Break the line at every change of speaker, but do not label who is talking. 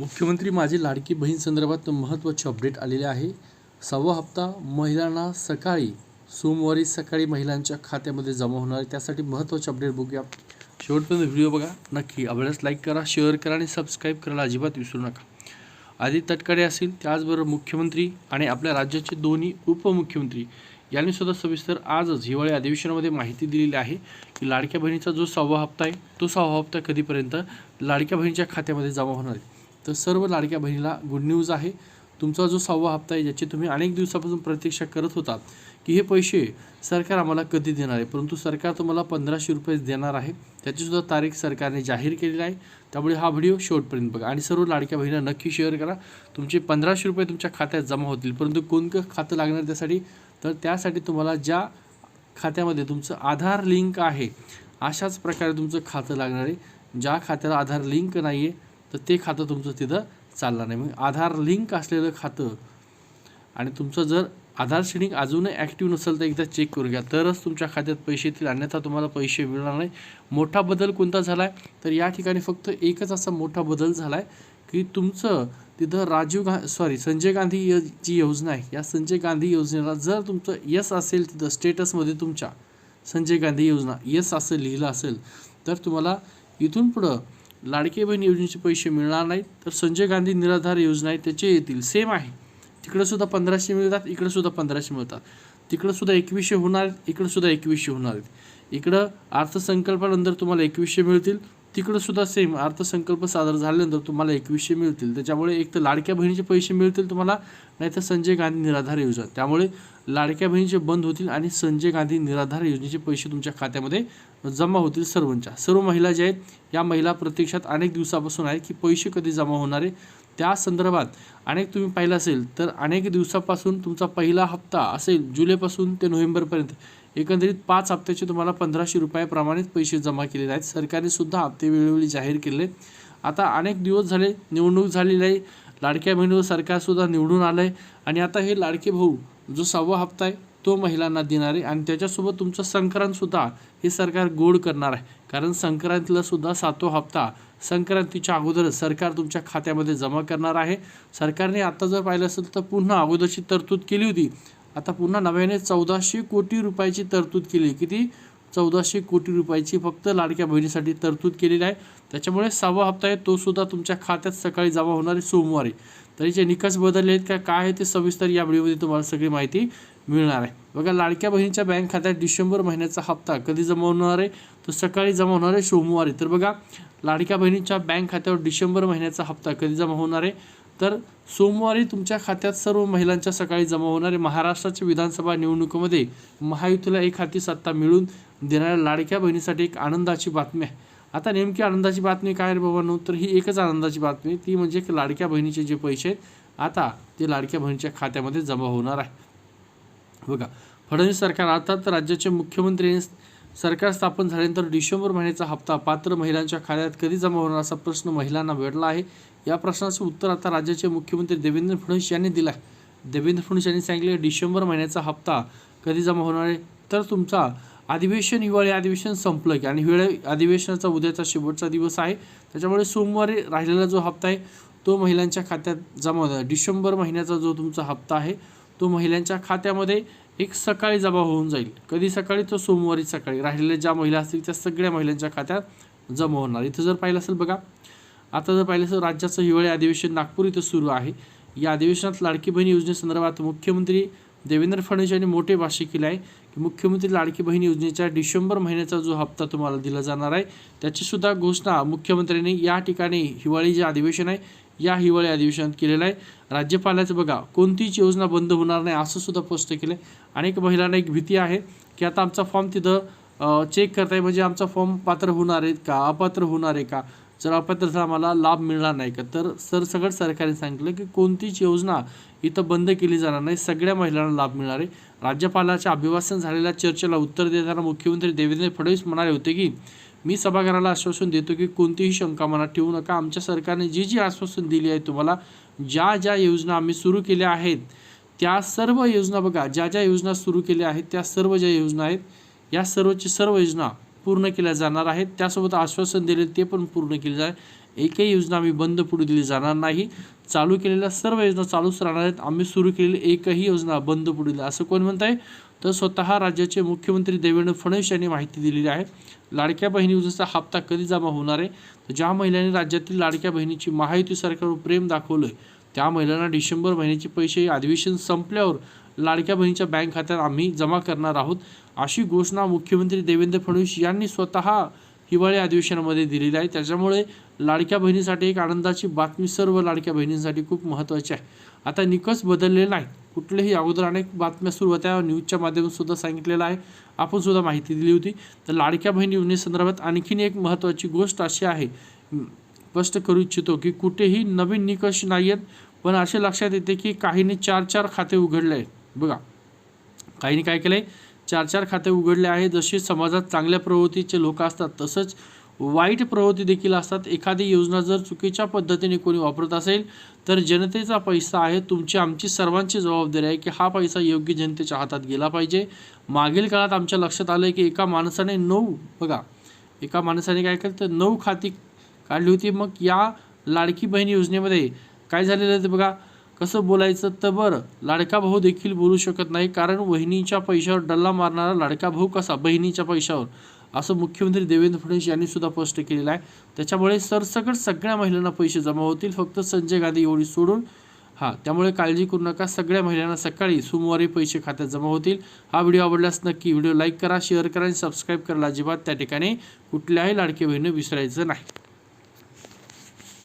मुख्यमंत्री माझी लाडकी बहीण संदर्भात महत्त्वाचे अपडेट आलेले आहे. सहावा हप्ता महिलांना सकाळी सोमवारी सकाळी महिलांच्या खात्यामध्ये जमा होणार आहे. त्यासाठी महत्त्वाचे अपडेट बघूया. शेवटपर्यंत व्हिडिओ बघा. नक्की आवडल्यास लाईक करा शेअर करा आणि सबस्क्राईब करायला अजिबात विसरू नका. आधी तटकडे असेल त्याचबरोबर मुख्यमंत्री आणि आपल्या राज्याचे दोन्ही उपमुख्यमंत्री यांनी सुद्धा सविस्तर आजच हिवाळी अधिवेशनामध्ये माहिती दिलेली आहे की लाडक्या बहिणीचा जो सहावा हप्ता आहे तो सहावा हप्ता कधीपर्यंत लाडक्या बहिणीच्या खात्यामध्ये जमा होणार आहे? तर सर्व लाडक्या बहिणीला गुड न्यूज आहे. तुमचा जो सहावा हप्ता आहे ज्याची तुम्ही अनेक दिवसापासून प्रतीक्षा करत होतात की हे पैसे सरकार आम्हाला कधी देणार आहे? परंतु सरकार तुम्हाला पंधराशे रुपये देणार आहे. त्याचीसुद्धा तारीख सरकारने जाहीर केलेली आहे. त्यामुळे हा व्हिडिओ शेवटपर्यंत बघा. आणि सर्व लाडक्या बहिणीला नक्की शेअर करा. तुमचे पंधराशे रुपये तुमच्या खात्यात जमा होतील. परंतु कोणतं खातं लागणार त्यासाठी? तर त्यासाठी तुम्हाला ज्या खात्यामध्ये तुमचं आधार लिंक आहे अशाच प्रकारे तुमचं खातं लागणार आहे. ज्या खात्याला आधार लिंक नाही आहे तर ते खातं तुमचं तिथं चालणार नाही. मग आधार लिंक असलेलं खातं आणि तुमचं जर आधार शेडिंग अजूनही ॲक्टिव्ह नसेल तर एकदा चेक करून घ्या. तरच तुमच्या खात्यात पैसे येतील. अन्यथा तुम्हाला पैसे मिळणार नाही. मोठा बदल कोणता झाला आहे तर या ठिकाणी फक्त एकच असा मोठा बदल झाला आहे की तुमचं तिथं राजीव गा सॉरी संजय गांधी य जी योजना आहे या संजय गांधी योजनेला जर तुमचं यस असेल तिथं स्टेटसमध्ये तुमच्या संजय गांधी योजना यस असं लिहिलं असेल तर तुम्हाला इथून पुढं लाडके बहीण योजनेचे पैसे मिळणार नाहीत तर संजय गांधी निराधार योजना आहे त्याचे येतील. सेम आहे. तिकडंसुद्धा पंधराशे मिळतात इकडंसुद्धा पंधराशे मिळतात. तिकडंसुद्धा एकवीसशे होणार आहेत इकडंसुद्धा एकवीसशे होणार आहेत. इकडं अर्थसंकल्पानंतर तुम्हाला एकवीसशे मिळतील तिकडंसुद्धा सेम अर्थसंकल्प सादर झाल्यानंतर तुम्हाला एकवीसशे मिळतील. त्याच्यामुळे एक तर लाडक्या बहिणीचे पैसे मिळतील तुम्हाला नाही तर संजय गांधी निराधार योजना. त्यामुळे लाडक्या बहिणीचे बंद होतील आणि संजय गांधी निराधार योजनेचे पैसे तुमच्या खात्यामध्ये जमा होतील सर्वांच्या. सर्व महिला ज्या आहेत या महिला प्रत्यक्षात अनेक दिवसापासून आहेत की पैसे कधी जमा होणार आहे? त्या संदर्भात अनेक तुम्ही पाहिलं असेल तर अनेक दिवसापासून तुमचा पहिला हप्ता असेल जुलैपासून ते नोव्हेंबरपर्यंत एकंदरीत पाच हप्त्याचे तुम्हाला पंधराशे रुपयाप्रमाणेच पैसे जमा केलेले आहेत. सरकारने सुद्धा हप्ते वेळोवेळी जाहीर केले आता अनेक दिवस झाले निवडणूक झालेली आहे. लाडक्या बहिणीवर सरकारसुद्धा निवडून आलं आहे आणि आता हे लाडके भाऊ जो सहावा हप्ता आहे तो महिलांना देणार आहे. आणि त्याच्यासोबत तुमचं संक्रांतसुद्धा हे सरकार गोड करणार आहे. कारण संक्रांतीला सुद्धा सातवा हप्ता संक्रांतीच्या अगोदरच सरकार तुमच्या खात्यामध्ये जमा करणार आहे. सरकारने आता जर पाहिलं असेल तर पुन्हा अगोदरची तरतूद केली होती. आता पुन्हा नव्याने चौदाशे कोटी रुपयाची तरतूद केली. किती? चौदाशे कोटी रुपयाची फक्त लाडक्या बहिणीसाठी तरतूद केलेली आहे. त्याच्यामुळे सहावा हप्ता आहे तो सुद्धा तुमच्या खात्यात सकाळी जमा होणार आहे सोमवारी. तरीचे निकष बदलले आहेत का काय आहे ते सविस्तर या व्हिडिओमध्ये तुम्हाला सगळी माहिती मिळणार आहे. बघा लाडक्या बहिणीच्या बँक खात्यात डिसेंबर महिन्याचा हप्ता कधी जमा होणार आहे? तो सकाळी जमा होणार आहे सोमवारी. तर बघा लाडक्या बहिणीच्या बँक खात्यावर डिसेंबर महिन्याचा हप्ता कधी जमा होणार आहे? तर सोमवारी तुमच्या खात्यात सर्व महिलांच्या सकाळी जमा होणारे महाराष्ट्राच्या विधानसभा निवडणुकीमध्ये महायुतीला एक हाती सत्ता मिळून देणाऱ्या लाडक्या बहिणीसाठी एक आनंदाची बातमी आहे. आता नेमकी आनंदाची बातमी काय रे बाबांनो? तर ही एकच आनंदाची बातमी. ती म्हणजे की लाडक्या बहिणीचे जे पैसे आहेत आता ते लाडक्या बहिणीच्या खात्यामध्ये जमा होणार आहे. बघा फडणवीस सरकार अर्थात राज्याचे मुख्यमंत्री सरकार स्थापन झाल्यानंतर डिसेंबर महिन्याचा हप्ता पात्र महिलांच्या खात्यात कधी जमा होणार असा प्रश्न महिलांना भेटला आहे. या प्रश्नाचं उत्तर आता राज्याचे मुख्यमंत्री देवेंद्र फडणवीस यांनी दिलं आहे देवेंद्र फडणवीस यांनी सांगितले डिसेंबर महिन्याचा हप्ता कधी जमा होणार आहे? तर तुमचा अधिवेशन हिवाळी अधिवेशन संपलं की आणि हिवाळी अधिवेशनाचा उद्याचा शेवटचा दिवस आहे. त्याच्यामुळे सोमवारी राहिलेला जो हप्ता आहे तो महिलांच्या खात्यात जमा होणार डिसेंबर महिन्याचा जो तुमचा हप्ता आहे तो महिलांच्या खात्यामध्ये एक सकाळी जमा होऊन जाईल. कधी सकाळी? तो सोमवारी सकाळी. राहिलेल्या ज्या महिला असतील त्या सगळ्या महिलांच्या खात्यात जमा होणार. इथं जर पाहिलं असेल बघा आता जर पाहिलं तर राज्याचं हिवाळी अधिवेशन नागपूर इथं सुरू आहे. या अधिवेशनात लाडकी बहीण योजनेसंदर्भात मुख्यमंत्री देवेंद्र फडणवीस यांनी मोठे भाष्य केले आहे की मुख्यमंत्री लाडकी बहीण योजनेच्या डिसेंबर महिन्याचा जो हप्ता तुम्हाला दिला जाणार आहे त्याचीसुद्धा घोषणा मुख्यमंत्र्यांनी या ठिकाणी हिवाळी जे अधिवेशन आहे या हिवाळी अधिवेशनात केलेलं आहे. राज्यपालाचं बघा कोणतीच योजना बंद होणार नाही असं सुद्धा स्पष्ट केलं आहे अनेक महिलांना एक भीती आहे की आता आमचा फॉर्म तिथं चेक करताय म्हणजे आमचा फॉर्म पात्र होणार आहेत का अपात्र होणार आहे का? जर अपात्र आम्हाला लाभ मिळणार नाही का तर सर सगळं सरकारने सांगितलं की कोणतीच योजना इथं बंद केली जाणार नाही. सगळ्या महिलांना लाभ मिळणार आहे. राज्यपालाच्या अभिभाषण झालेल्या चर्चेला उत्तर देताना मुख्यमंत्री देवेंद्र फडणवीस म्हणाले होते की मी सभागृहाला आश्वासन देतो की कोणतीही शंका मनात ठेवू नका. आमच्या सरकारने जी जी आश्वासन दिली आहे तुम्हाला ज्या ज्या योजना आम्ही सुरू केल्या आहेत त्या सर्व योजना बघा. ज्या ज्या योजना सुरू केल्या आहेत त्या सर्व ज्या योजना आहेत या सर्वची सर्व योजना पूर्ण केल्या जाणार आहेत. त्यासोबत आश्वासन दिले ते पण पूर्ण केले जाणार एकही योजना आम्ही बंद पडू दिली जाणार नाही. चालू केलेल्या सर्व योजना चालूच राहणार आहेत. आम्ही सुरू केलेली एकही योजना बंद पडू दिली. असं कोण म्हणत आहे तर स्वतः राज्याचे मुख्यमंत्री देवेंद्र फडणवीस यांनी माहिती दिलेली आहे. लाडक्या बहिणी योजनेचा हप्ता कधी जमा होणार आहे? तर ज्या महिलांनी राज्यातील लाडक्या बहिणीची महायुती सरकारवर प्रेम दाखवलंय त्या महिलांना डिसेंबर महिन्याचे पैसे अधिवेशन संपल्यावर लाडक्या बहिणीच्या बँक खात्यात आम्ही जमा करणार आहोत. अशी घोषणा मुख्यमंत्री देवेंद्र फडणवीस यांनी स्वतः हिवाळी अधिवेशनामध्ये दिलेली आहे. त्याच्यामुळे लाडक्या बहिणीसाठी एक आनंदाची बातमी सर्व लाडक्या बहिणींसाठी खूप महत्त्वाची आहे. आता निकष बदललेले नाही. कुठलेही अगोदर अनेक बातम्या सुरू होत्या. न्यूजच्या माध्यमातून सुद्धा सांगितलेलं आहे. आपण सुद्धा माहिती दिली होती. तर लाडक्या बहिणी योजनेसंदर्भात आणखीन एक महत्त्वाची गोष्ट अशी आहे. स्पष्ट करू इच्छितो की कुठेही नवीन निकष नाही आहेत पण असे लक्षात येते की काहींनी चार चार खाते उघडले. आहेत बघा काहींनी काय केलंय? चार चार खाते उघडले आहे जसे समाजात चांगल्या प्रवृत्तीचे लोक असतात तसंच वाईट प्रवृत्ती देखील असतात. एखादी योजना जर चुकीच्या पद्धतीने कोणी वापरत असेल तर जनतेचा पैसा आहे. तुमची आमची सर्वांची जबाबदारी आहे की हा पैसा योग्य जनतेच्या हातात गेला पाहिजे. मागील काळात आमच्या लक्षात आलं की एका माणसाने नऊ बघा एका माणसाने काय केलं तर नऊ खाती काढली होती. मग या लाडकी बहीण योजनेमध्ये काय झालेलं आहे ते बघा. कसं बोलायचं तर बरं लाडका भाऊ देखील बोलू शकत नाही कारण वहिनीच्या पैशावर डल्ला मारणारा लाडका भाऊ कसा? बहिणीच्या पैशावर. असं मुख्यमंत्री देवेंद्र फडणवीस यांनी सुद्धा स्पष्ट केलेलं आहे. त्याच्यामुळे सरसकट सगळ्या महिलांना पैसे जमा होतील. फक्त संजय गांधी एवढी सोडून. हां त्यामुळे काळजी करू नका. सगळ्या महिलांना सकाळी सोमवारी पैसे खात्यात जमा होतील. हा व्हिडिओ आवडल्यास नक्की व्हिडिओ लाईक करा शेअर करा आणि सबस्क्राईब करायला अजिबात त्या ठिकाणी कुठल्याही लाडके बहिणी विसरायचं नाही.